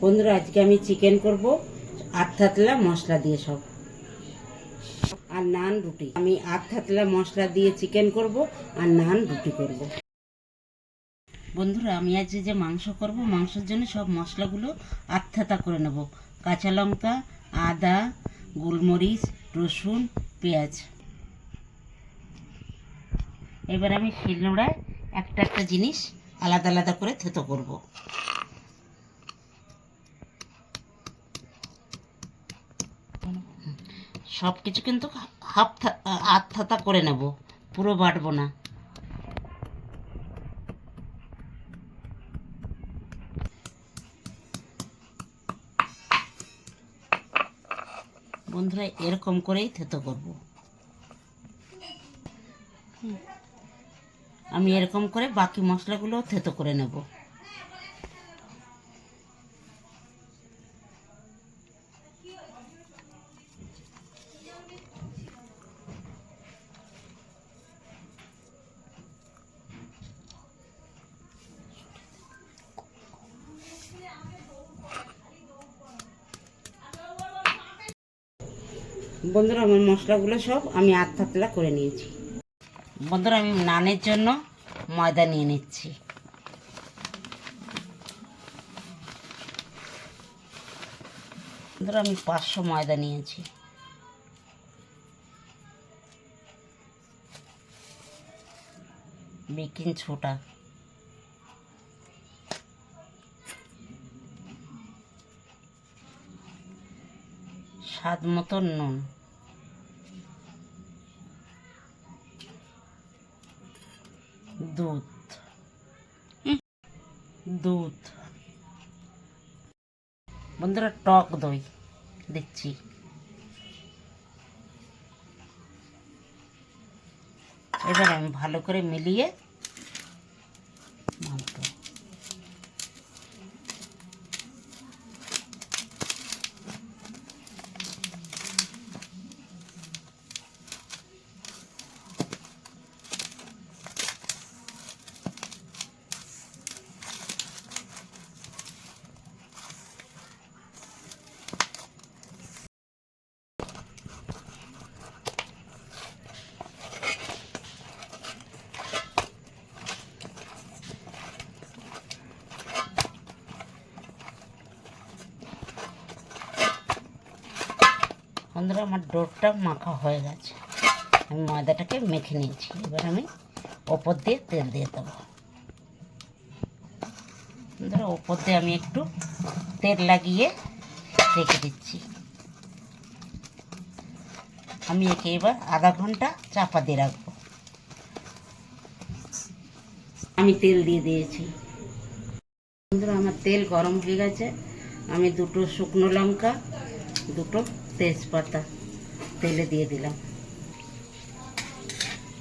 বন্ধুরা, আজকে আমি চিকেন করব আট থাতলা মশলা দিয়ে সব। আর নান রুটি। আমি আট থাতলা মশলা দিয়ে চিকেন করব, আর নান রুটি করব। বন্ধুরা, আমি আজকে যে মাংস করব, মাংসের জন্য সব মশলাগুলো আত্মাতা করে নেব। কাঁচা লঙ্কা, আদা, গোলমরিচ, রসুন, পেঁয়াজ। এবার আমি শিলনোড়ায় একটা একটা জিনিস আলাদা আলাদা করে থেতো করব। সব কিছু কিন্তু হাফ আধ থাতা করে নেব। পুরো বাটবো না। বন্ধুরা, এরকম করেই থেতো করব। আমি এরকম করে বাকি মশলাগুলো থেতো করে নেব। বন্ধুরা, আমার মশলাগুলো সব আমি আধ করে নিয়েছি। বন্ধুরা, আমি নানের জন্য ময়দা নিয়ে নিচ্ছি। বন্ধুরা, আমি পাঁচশো ময়দা নিয়েছি। বেকিং ছোটা স্বাদ মতো নুন। বন্ধুরা টক দই দেখছি এবার আমি ভালো করে মিলিয়ে বন্ধুরা, আমার ডোরটা মাখা হয়ে গেছে। আমি ময়দাটাকে মেখে নিয়েছি। এবার আমি ওপর দিয়ে তেল দিয়ে দেবো। বন্ধুরা, ওপর দিয়ে আমি একটু তেল লাগিয়ে রেখে দিচ্ছি। আমি একে এবার আধা ঘণ্টা চাপা দিয়ে রাখব। আমি তেল দিয়ে দিয়েছি। বন্ধুরা, আমার তেল গরম হয়ে গেছে। আমি দুটো শুকনো লঙ্কা, দুটো তেজপাতা তেলে দিয়ে দিলাম।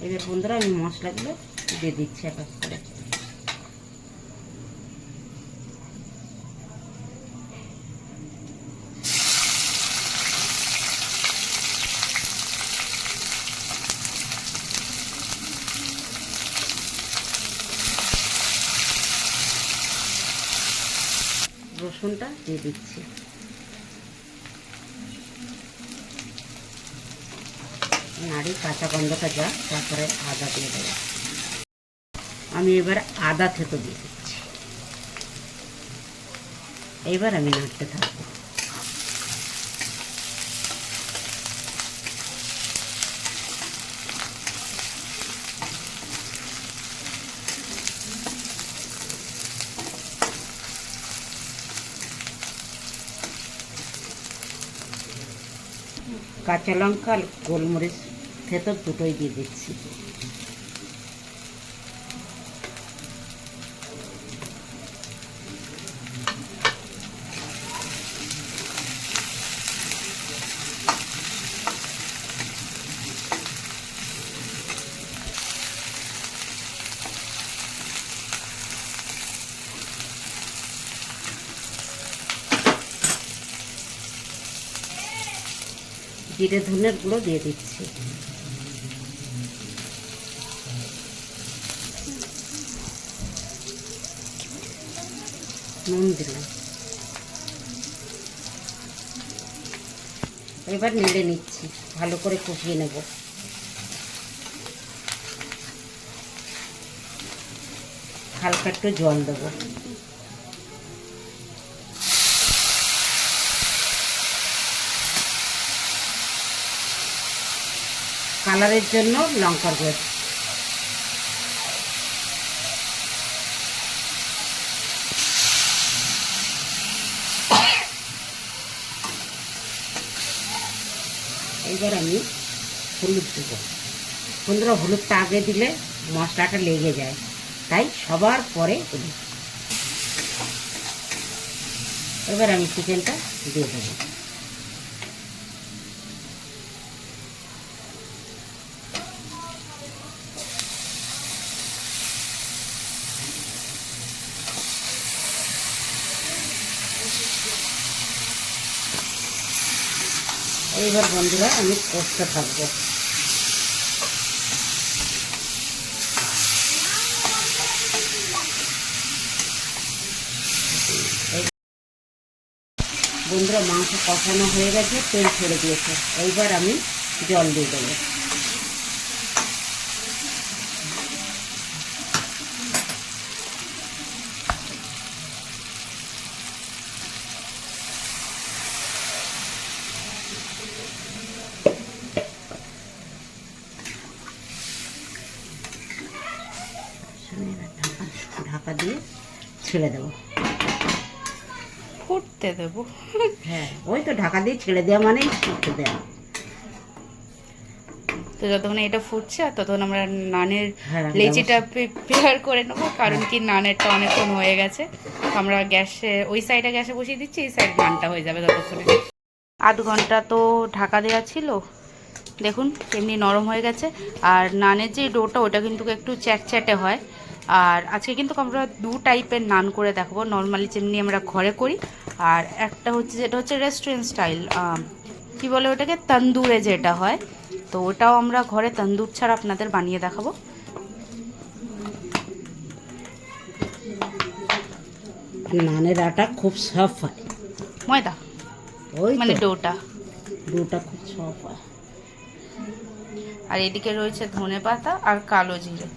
এবার বন্ধুরা আমি মশলাগুলো দিয়ে দিচ্ছি এক করে। রসুনটা দিয়ে দিচ্ছি। নাড়ি, কাঁচা গন্ধটা যা তারপরে আদা দিয়ে দেবো। আমি এবার আদা থেতো দিয়ে দিচ্ছি। এইবার আমি নাড়তে থাকব। কাঁচা লঙ্কা গোলমরিচ থেতো দুটোই দিয়ে দিচ্ছি। জিরে ধনের গুঁড়ো দিয়ে দিচ্ছি। নুন দিলাম এবার নেড়ে নিচ্ছি, ভালো করে কুপিয়ে নেব। হালকা একটু জল দেবো। কালারের জন্য লঙ্কার গুঁড়ো। এইবার আমি হলুদ দেব। বন্ধুরা, হলুদটা আগে দিলে মশলাটা লেগে যায়। তাই সবার পরে হলুদ। এবার আমি চিকেনটা দিয়ে দেবো। এইবার বন্ধুরা আমি কষতে থাকব। বন্ধুরা মাংস কষানো হয়ে গেছে, তেল ছেড়ে দিয়েছে। এইবার আমি জল দিয়ে দেবো ঢাকা ঢাকা দিয়ে ছেড়ে দেবো। ফুটতে দেবো। হ্যাঁ ওই তো ঢাকা দিয়ে ছেড়ে দেওয়া মানেই ফুটতে দেওয়া। তো যতক্ষণ এটা ফুটছে আর ততক্ষণ আমরা নানের হ্যাঁ, লেচিটা প্রিপেয়ার করে নেব কারণ কি নানেরটা অনেকক্ষণ হয়ে গেছে। আমরা গ্যাসে ওই সাইডে গ্যাসে বসিয়ে দিচ্ছি এই সাইড নানটা হয়ে যাবে ততক্ষণে। আধ ঘণ্টা তো ঢাকা দেওয়া ছিল। দেখুন এমনি নরম হয়ে গেছে। আর নানের যে ডোটা ওটা কিন্তু একটু চ্যাট চ্যাটচ্যাটে হয়। আর আজকে কিন্তু আমরা দু টাইপের নান করে দেখাবো। নর্মালি যেমনি আমরা ঘরে করি আর একটা হচ্ছে যেটা হচ্ছে রেস্টুরেন্ট স্টাইল কি বলে ওটাকে? তন্দুরে যেটা হয়। তো ওটাও আমরা ঘরে তন্দুর ছাড়া আপনাদের বানিয়ে দেখাবো। নানের আটা খুব সফট হয়। ময়দা? ওই মানে মানে ডোটা? খুব সফট হয়। আর এদিকে রয়েছে ধনে পাতা আর কালো জিরে।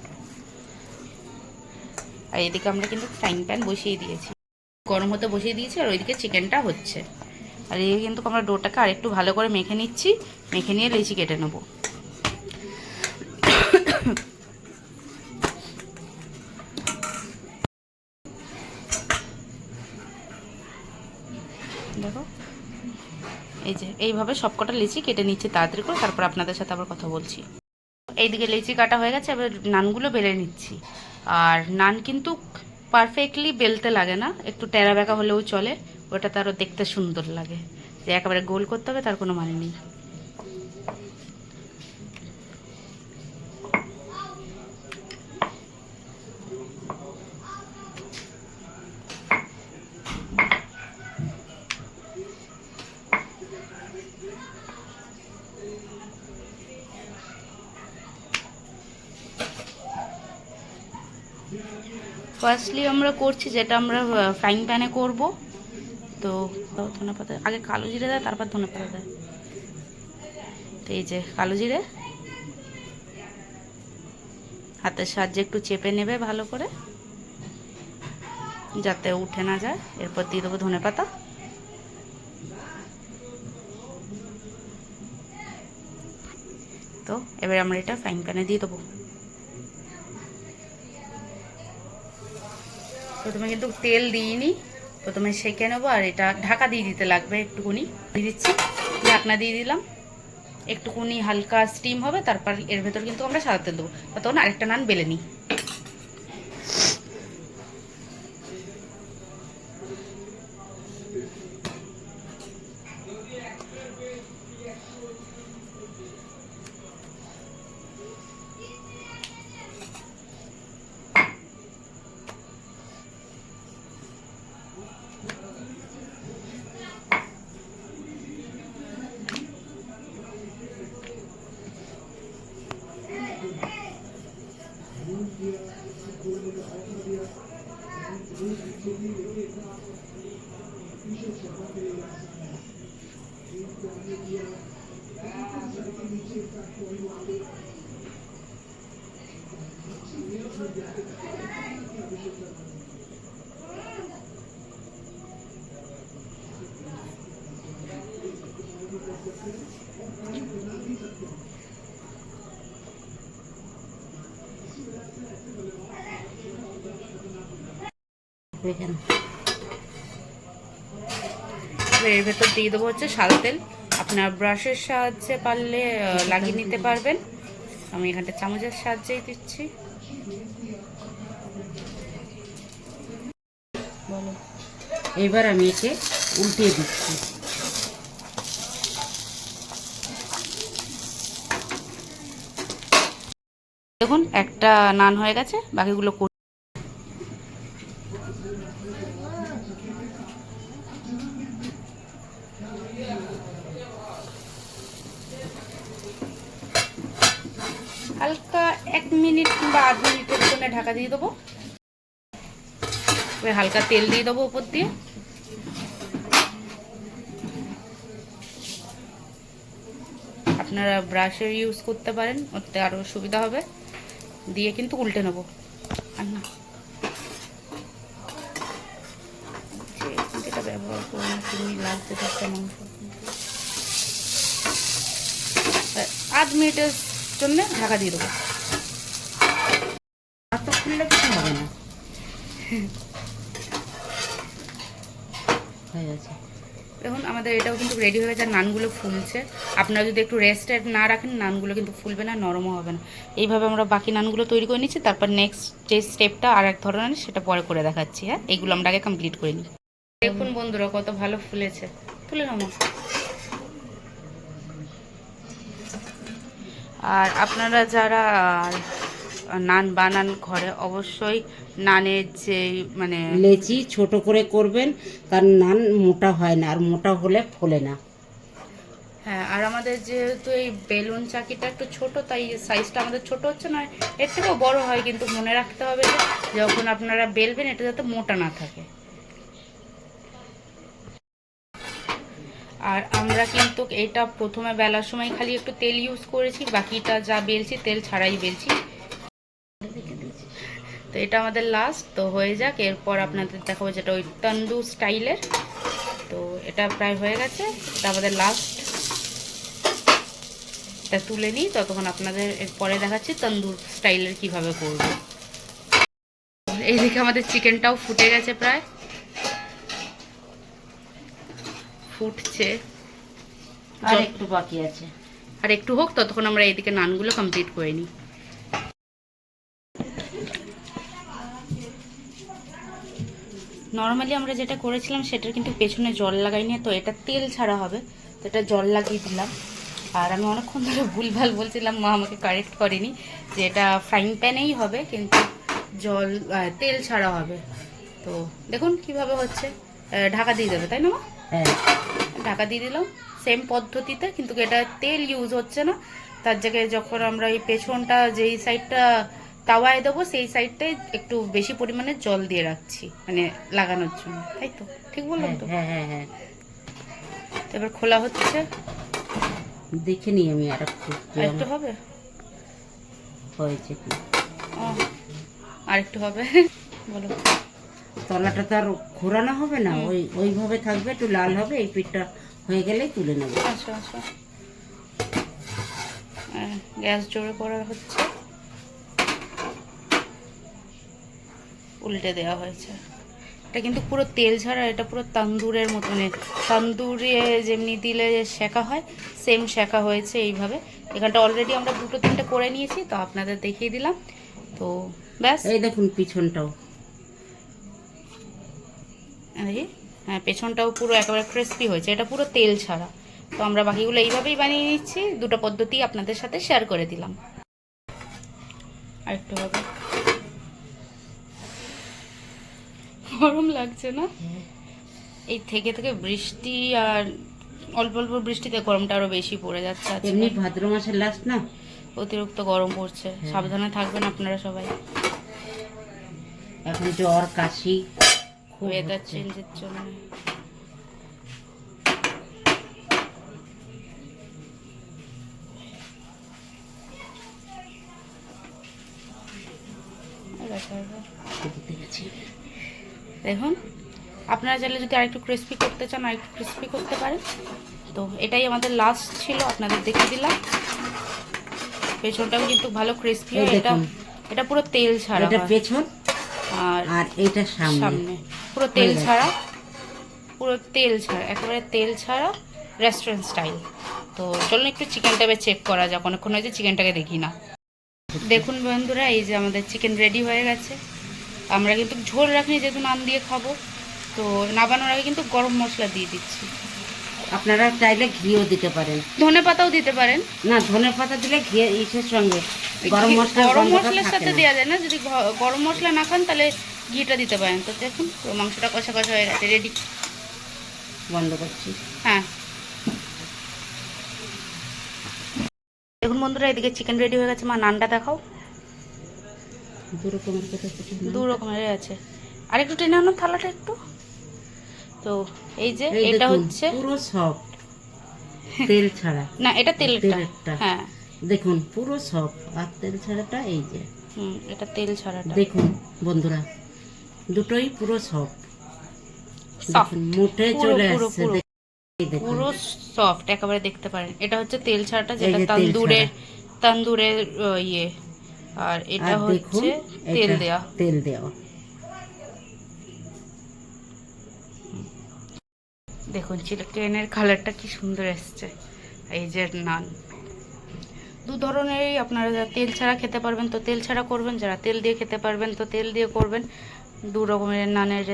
আর এদিকে আমরা কিন্তু ফ্রাইং প্যান বসিয়ে দিয়েছি। গরম হতে বসিয়ে দিয়েছি আর ওইদিকে চিকেনটা হচ্ছে। আর এই কিন্তু আমরা ডোটাকে আর একটু ভালো করে মেখে নিচ্ছি। মেখে নিয়ে লেচি কেটে নেব। দেখো। এই যে, এইভাবে সবকটা লিচি কেটে নিচ্ছি তাড়াতাড়ি করে, তারপর আপনাদের সাথে আবার কথা বলছি। এইদিকে লিচি কাটা হয়ে গেছে, এবার নানগুলো বেলে নিচ্ছি। আর নান কিন্তু পারফেক্টলি বেলতে লাগে না, একটু টেরা বেঁকা হলেও চলে ওটা তারও দেখতে সুন্দর লাগে। যে একেবারে গোল করতে হবে, তার কোনো মানে নেই। ফার্স্টলি আমরা করছি যেটা আমরা ফ্রাইং প্যানে করব। তো ধনে পাতা, আগে কালো জিরে দেয়, তারপর ধনে পাতা দেয়। তো এই যে কালো জিরে। হাতের সাহায্যে একটু চেপে নেবে ভালো করে, যাতে উঠে না যায়। এরপর দিয়ে দেবো ধনে পাতা। তো, এবার আমরা এটা ফ্রাইং প্যানে দিয়ে দেবো। প্রথমে কিন্তু তেল দিইনি, প্রথমে সেঁকে নেব আর এটা ঢাকা দিয়ে দিতে লাগবে একটুকুনি। দিয়ে দিচ্ছি, ঢাকনা দিয়ে দিলাম। একটুকুনি হালকা স্টিম হবে, তারপর এর ভেতর কিন্তু আমরা সাদা তেল দেবো। তখন আরেকটা নান বেলে নিই। এবার এর ভেতর দিয়ে দেবো হচ্ছে সাদা তেল। আপনার ব্রাশের সাহায্যে পারলে লাগিয়ে নিতে পারবেন। আমি এখানটা চামচের সাহায্যেই দিচ্ছি। এবার আমি একে উল্টিয়ে দিচ্ছি। দেখুন একটা নান হয়ে গেছে বাকিগুলো কর- হালকা এক মিনিট কিংবা আধ মিনিটের জন্য ঢাকা দিয়ে দেবো। হালকা তেল দিয়ে দেবো উপর দিয়ে। আপনারা ব্রাশের ইউজ করতে পারেন, ওতে আরও সুবিধা হবে। দিয়ে কিন্তু উল্টে নেব। আর না। ব্যবহার করুন তুমি লাগতে থাকতে মাংস। আধ মিনিটের জন্য ঢাকা দিয়ে দেবো। খুললে কিছু হবে না হয়ে গেছে দেখুন আমাদের এটাও কিন্তু রেডি হয়ে গেছে আর নানগুলো ফুলছে। আপনারা যদি একটু রেস্টেড না রাখেন নানগুলো কিন্তু ফুলবে না নরমও হবে না। এইভাবে আমরা বাকি নানগুলো তৈরি করে নিচ্ছি তারপর নেক্সট যে স্টেপটা আর এক ধরনের সেটা পরে করে দেখাচ্ছি হ্যাঁ? এইগুলো আমরা আগে কমপ্লিট করে নিই। দেখুন বন্ধুরা কত ভালো ফুলেছে। তুলে নাও আর আপনারা যারা নান বানান ঘরে অবশ্যই নানের যে মানে লেচি ছোট করে করবেন কারণ নান মোটা হয় না আর মোটা হলে ফোলে না। হ্যাঁ আর আমাদের যেহেতু এই বেলুন চাকিটা একটু ছোট তাই সাইজটা আমাদের ছোট হচ্ছে না এর থেকেও বড় হয় কিন্তু মনে রাখতে হবে যে যখন আপনারা বেলবেন এটা যাতে মোটা না থাকে। আর আমরা কিন্তু এটা প্রথমে বেলার সময় খালি একটু তেল ইউজ করেছি বাকিটা যা বেলছি তেল ছাড়াই বেলছি। এটা আমাদের লাস্ট তো হয়ে যাক। এরপর আপনাদের দেখাবো যেটা ওই তন্দু স্টাইলের। তো এটা প্রায় হয়ে গেছে। এটা আমাদের লাস্ট এটা তুলে নিই ততক্ষণ আপনাদের পরে দেখাচ্ছি তন্দুর স্টাইলের কীভাবে করব। এইদিকে আমাদের চিকেনটাও ফুটে গেছে প্রায়। ফুটছে। আর একটু বাকি আছে। আর একটু হোক ততক্ষণ আমরা এইদিকে নানগুলো কমপ্লিট করে নিই। নর্মালি আমরা যেটা করেছিলাম সেটার কিন্তু পেছনে জল লাগাইনি তো এটা তেল ছাড়া হবে। তো এটা জল লাগিয়ে দিলাম। আর আমি অনেকক্ষণ ধরে ভুলভাল বলছিলাম মা আমাকে কারেক্ট করেনি যে এটা ফ্রাইং প্যানেই হবে কিন্তু জল তেল ছাড়া হবে। তো দেখুন কীভাবে হচ্ছে। ঢাকা দিয়ে দেবে তাই না মা? হ্যাঁ। ঢাকা দিয়ে দিলাম। সেম পদ্ধতিতে কিন্তু এটা তেল ইউজ হচ্ছে না। তার জায়গায় যখন আমরা এই পেছনটা যেই সাইডটা তাওয়ায় দেবো সেই সাইডটায় একটু বেশি পরিমাণে জল দিয়ে রাখছি মানে লাগানোর জন্য তাই তো? ঠিক বললাম তো? হ্যাঁ হ্যাঁ হ্যাঁ এবার খোলা হচ্ছে। দেখে নিই আমি আর একটু হবে? হয়েছে কি। আর একটু হবে? বলো। তলাটা তো আর ঘোরানো হবে না ওই ওইভাবে থাকবে একটু লাল হবে এই পিঠটা হয়ে গেলেই তুলে নেব। আচ্ছা আচ্ছা। হ্যাঁ, গ্যাস জোরে করা হচ্ছে। উল্টে দেওয়া হয়েছে। এটা কিন্তু পুরো তেল ছাড়া এটা পুরো তান্দুরের মতো মানে তান্দুরে যেমনি দিলে শেখা হয় সেম শেখা হয়েছে এইভাবে। এখানটা অলরেডি আমরা দুটো তিনটে করে নিয়েছি তো আপনাদের দেখিয়ে দিলাম। তো ব্যাস। এই দেখুন পিছনটাও। এই হ্যাঁ পেছনটাও পুরো একেবারে ক্রিস্পি হয়েছে এটা পুরো তেল ছাড়া। তো আমরা বাকিগুলো এইভাবেই বানিয়ে নিচ্ছি দুটো পদ্ধতি আপনাদের সাথে শেয়ার করে দিলাম। আরেকটু হবে। গরম লাগছে না? এই থেকে থেকে বৃষ্টি আর অল্প অল্প বৃষ্টিতে গরমটা আরও বেশি পড়ে যাচ্ছে এমনি ভাদ্র মাসের লাস্ট না? অতিরিক্ত গরম পড়ছে। সাবধানে থাকবেন আপনারা সবাই। এখন জ্বর কাশি হয়ে ওয়েদার চেঞ্জের জন্য। দেখুন। আপনারা চাইলে যদি আরেকটু ক্রিস্পি করতে চান আরেকটু ক্রিস্পি করতে পারেন। তো এটাই আমাদের লাস্ট ছিল আপনাদের দেখে দিলাম। পেছনটাও কিন্তু ভালো ক্রিস্পি হয়। এটা এটা পুরো তেল ছাড়া এটা পেছন আর আর এইটা সামনে। সামনে। পুরো তেল ছাড়া। পুরো তেল ছাড়া একেবারে তেল ছাড়া রেস্টুরেন্ট স্টাইল তো চলুন একটু চিকেনটা এবার চেক করা যাক। অনেকক্ষণ হয়েছে চিকেনটাকে দেখি না। দেখুন বন্ধুরা এই যে আমাদের চিকেন রেডি হয়ে গেছে। আমরা কিন্তু ঝোল রাখিনি যেহেতু নান দিয়ে খাব। তো নাবানোর আগে কিন্তু গরম মশলা দিয়ে দিচ্ছি। আপনারা চাইলে ঘিও দিতে পারেন। ধনে পাতাও দিতে পারেন। না ধনে পাতা দিলে ঘি ইসের সঙ্গে গরম মশলা গরম মশলার সাথে দেওয়া যায় না যদি গরম মশলা না খান তাহলে ঘিটা দিতে পারেন। তো দেখুন মাংসটা কষা কষা হয়ে গেছে রেডি বন্ধ করছি। হ্যাঁ। দেখুন বন্ধুরা এদিকে চিকেন রেডি হয়ে গেছে। মা নানটা দেখাও। দু রকমের দু রকমের আছে। আর একটু টেনে আনো থালাটা একটু। তো এই যে এটা হচ্ছে পুরো সফট তেল ছাড়া। না এটা তেলটা। হ্যাঁ। দেখুন পুরো সফট আর তেল ছাড়াটা এই যে। হুম এটা তেল ছাড়াটা। দেখুন বন্ধুরা দুটোই পুরো সফট মুঠে পুরো, চলে আসছে। সফট একেবারে দেখতে পারেন। এটা হচ্ছে তেল ছাড়াটা যেটা তান্দুরের তান্দুরের ইয়ে। আর এটা হচ্ছে তেল দেয়া। তেল দেওয়া দেখুন চিকেনের কালারটা কি সুন্দর এসছে। এই যে নান। দু ধরনেরই আপনারা যারা তেল ছাড়া খেতে পারবেন তো তেল ছাড়া করবেন যারা তেল দিয়ে খেতে পারবেন তো তেল দিয়ে করবেন। দু রকমের নানের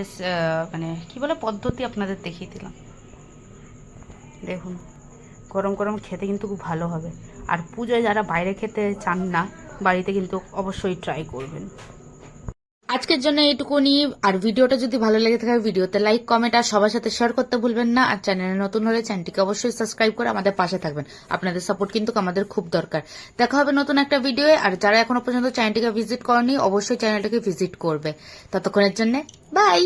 মানে কি বলে পদ্ধতি আপনাদের দেখিয়ে দিলাম। দেখুন গরম গরম খেতে কিন্তু খুব ভালো হবে। আর পুজোয় যারা বাইরে খেতে চান না বাড়িতে কিন্তু অবশ্যই ট্রাই করবেন। আজকের জন্য এইটুকুনি। আর ভিডিওটা যদি ভালো লেগে থাকে, ভিডিওতে লাইক কমেন্ট আর সবার সাথে শেয়ার করতে ভুলবেন না। আর চ্যানেলে নতুন হলে চ্যানেলটিকে অবশ্যই সাবস্ক্রাইব করে আমাদের পাশে থাকবেন। আপনাদের সাপোর্ট কিন্তু আমাদের খুব দরকার। দেখা হবে নতুন একটা ভিডিও আর যারা এখনও পর্যন্ত চ্যানেলটিকে ভিজিট করেনি, অবশ্যই চ্যানেলটিকে ভিজিট করবে। ততক্ষণের জন্য বাই